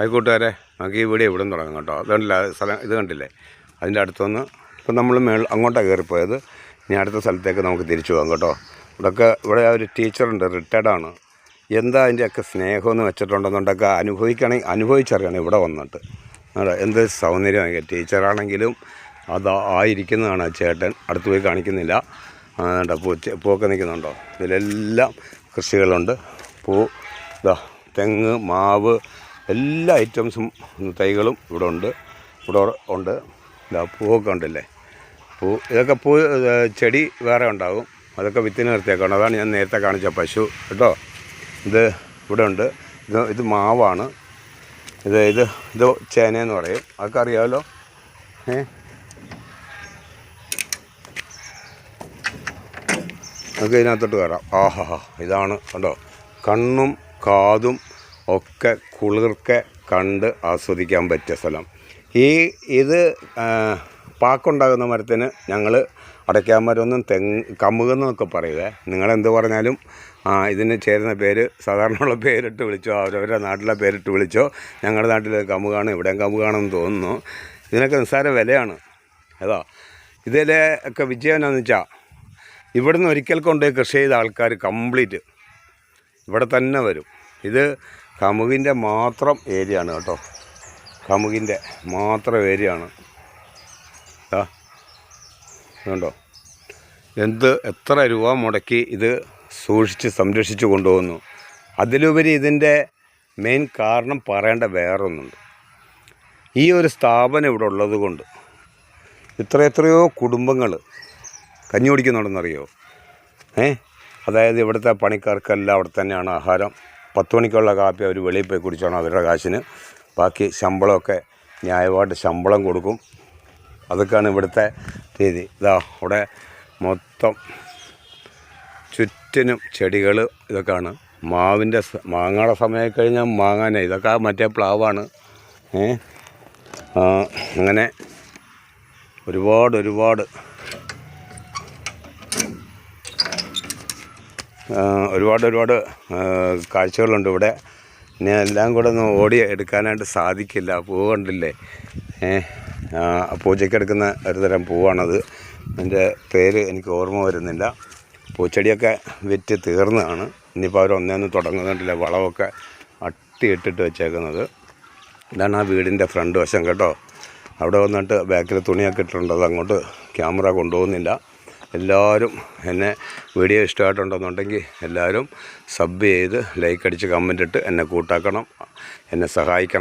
ആയിക്കോട്ടുകാരെ നമുക്ക് ഈ വീട് ഇവിടെ നിന്ന് തുടങ്ങാം കേട്ടോ. അതുകൊണ്ടില്ല സ്ഥലം ഇത് കണ്ടില്ലേ? അതിന്റെ അടുത്തുനിന്ന് ഇപ്പം നമ്മൾ മേൾ അങ്ങോട്ടാണ് കയറിപ്പോയത്. ഇനി അടുത്ത സ്ഥലത്തേക്ക് നമുക്ക് തിരിച്ചു പോകാം കേട്ടോ. ഇവിടെയൊക്കെ ഇവിടെ ഒരു ടീച്ചറുണ്ട് റിട്ടയർഡാണ്. എന്താ അതിന്റെയൊക്കെ സ്നേഹമെന്ന് വെച്ചിട്ടുണ്ടെന്നുണ്ടൊക്കെ അനുഭവിക്കണമെങ്കിൽ അനുഭവിച്ചറിയണം ഇവിടെ വന്നിട്ട്. എന്ത് സൗന്ദര്യം ടീച്ചറാണെങ്കിലും അത് ആയിരിക്കുന്നതാണ് ചേട്ടൻ. അടുത്ത് പോയി കാണിക്കുന്നില്ല. കണ്ടോ പൂ പൂവൊക്കെ നിൽക്കുന്നുണ്ടോ? ഇതിലെല്ലാം കൃഷികളുണ്ട്. പൂ ഇതാ തെങ്ങ് മാവ് എല്ലാ ഐറ്റംസും തൈകളും ഇവിടെ ഉണ്ട്. ഇവിടെ ഉണ്ട്. ഇതാ പൂവൊക്കെ ഉണ്ടല്ലേ? പൂ ഇതൊക്കെ പൂ ചെടി വേറെ ഉണ്ടാകും അതൊക്കെ വിത്തിന് നിർത്തിയേക്കാണ്. അതാണ് ഞാൻ നേരത്തെ കാണിച്ച പശു. കേട്ടോ? ഇത് ഇവിടെ ഉണ്ട്. ഇത് ഇത് മാവാണ്. ഇത് ഇത് ഇത് ചേനയെന്ന് പറയും. അതൊക്കെ അറിയാമല്ലോ ഏ? നമുക്ക് ഇതിനകത്തോട്ട് കയറാം. ആഹാ ഇതാണ്. കണ്ടോ? കണ്ണും കാതും ഒക്കെ കുളിർക്കെ കണ്ട് ആസ്വദിക്കാൻ പറ്റിയ സ്ഥലം. ഈ ഇത് പാക്കുണ്ടാകുന്ന മരത്തിന് ഞങ്ങൾ അടയ്ക്കാമരമൊന്നും തെങ്ങ് കമുകെന്നൊക്കെ പറയുക നിങ്ങളെന്ത് പറഞ്ഞാലും ഇതിന് ചേരുന്ന പേര് സാധാരണയുള്ള പേരിട്ട് വിളിച്ചോ അവരവരുടെ നാട്ടിലെ പേരിട്ട് വിളിച്ചോ ഞങ്ങളുടെ നാട്ടിൽ കമുകാണ് ഇവിടെയും കമുകാണെന്ന് തോന്നുന്നു. ഇതിനൊക്കെ നിസ്സാര വിലയാണ്. ഏതാ ഇതിലെ ഒക്കെ വിജയം എന്നാന്ന് വെച്ചാൽ ഇവിടുന്ന് ഒരിക്കൽ കൊണ്ടുപോയി കൃഷി ചെയ്ത ആൾക്കാർ കംപ്ലീറ്റ്. ഇവിടെ തന്നെ വരും. ഇത് കമുകിന്റെ മാത്രം ഏരിയ ആണ് കേട്ടോ. കമുകിന്റെ മാത്രം ഏരിയ ആണ് കണ്ടോ? എന്ത് എത്ര രൂപ മുടക്കി ഇത് സൂക്ഷിച്ച് സംരക്ഷിച്ചു കൊണ്ടുപോകുന്നു. അതിലുപരി ഇതിന്റെ മെയിൻ കാരണം പറയേണ്ട വേറൊന്നുണ്ട്. ഈ ഒരു സ്ഥാപനം ഇവിടെ ഉള്ളത് കൊണ്ട് ഇത്ര എത്രയോ കുടുംബങ്ങൾ കഞ്ഞി കുടിക്കുന്നുണ്ടെന്നറിയോ? ഏ? അതായത് ഇവിടുത്തെ പണിക്കാർക്കെല്ലാം അവിടെ തന്നെയാണ് ആഹാരം. പത്ത് മണിക്കുള്ള കാപ്പി അവർ വെളിയിൽ പോയി കുടിച്ചോണം അവരുടെ കാശിന്. ബാക്കി ശമ്പളമൊക്കെ ന്യായമായിട്ട് ശമ്പളം കൊടുക്കും. അതൊക്കെയാണ് ഇവിടുത്തെ രീതി. ഇതാ അവിടെ മൊത്തം ചുറ്റിനും ചെടികൾ ഇതൊക്കെയാണ്. മാവിന്റെ മാങ്ങയുടെ സമയം കഴിഞ്ഞാൽ മാങ്ങാനെ ഇതൊക്കെ മറ്റേ പ്ലാവാണ്. ഏ? അങ്ങനെ ഒരുപാട് ഒരുപാട് ഒരുപാട് ഒരുപാട് കാഴ്ചകളുണ്ട് ഇവിടെ. ഇനി എല്ലാം കൂടെ ഒന്ന് ഓടി എടുക്കാനായിട്ട് സാധിക്കില്ല. പൂവ് കണ്ടില്ലേ? പൂച്ചയ്ക്ക് എടുക്കുന്ന ഒരു തരം പൂവാണത്. അതിന്റെ പേര് എനിക്ക് ഓർമ്മ വരുന്നില്ല. പൂച്ചെടിയൊക്കെ വിറ്റ് തീർന്നതാണ്. ഇനിയിപ്പോൾ അവർ ഒന്നേന്ന് തുടങ്ങുന്നുണ്ടല്ലേ വളമൊക്കെ അട്ടിയിട്ടിട്ട് വെച്ചേക്കുന്നത്. ഇതാണ് ആ വീടിന്റെ ഫ്രണ്ട് വശം കേട്ടോ. അവിടെ വന്നിട്ട് ബാക്കിൽ തുണിയൊക്കെ ഇട്ടിട്ടുണ്ട് അത് അങ്ങോട്ട് ക്യാമറ കൊണ്ടുപോകുന്നില്ല. എല്ലാവരും എന്നെ വീഡിയോ ഇഷ്ടമായിട്ടുണ്ടെന്നുണ്ടെങ്കിൽ എല്ലാവരും സബ് ചെയ്ത് ലൈക്ക് അടിച്ച് കമന്റ് ഇട്ട് എന്നെ കൂട്ടാക്കണം എന്നെ സഹായിക്കണം.